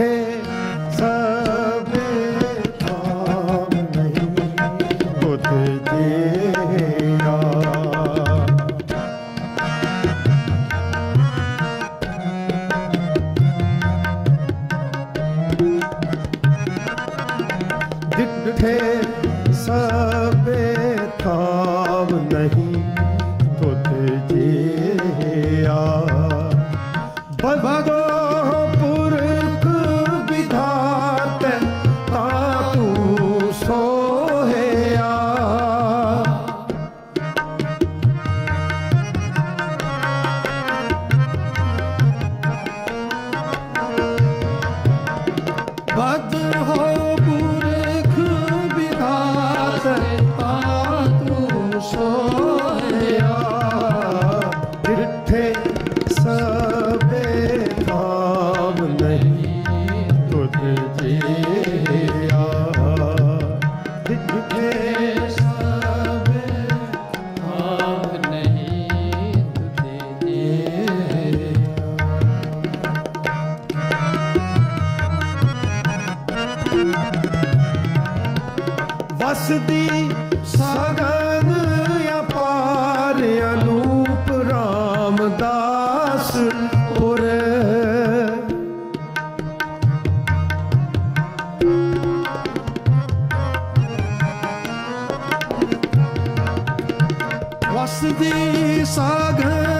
ਡਿਠੇ ਸਭੇ ਥਾਮ ਨਹੀਂ ਤੁਧ ਜੀਆ ਡਿਠੇ ਸਭੇ ਥਾਮ ਨਹੀਂ ਤੁਧ ਜੀ ਬਦ ਹੋ ਪੁਰਖ ਵਿਧਾਤ ਤਾ ਤੂੰ ਸੋਹਿਆ। ਡਿਠੇ ਸਭੇ ਕਾਮ ਨਹੀਂ। ਵਸਦੀ ਸਗਨ ਅਪਾਰ ਅਨੂਪ ਰਾਮਦਾਸ ਪੁਰ ਵਸਦੀ ਸਗਨ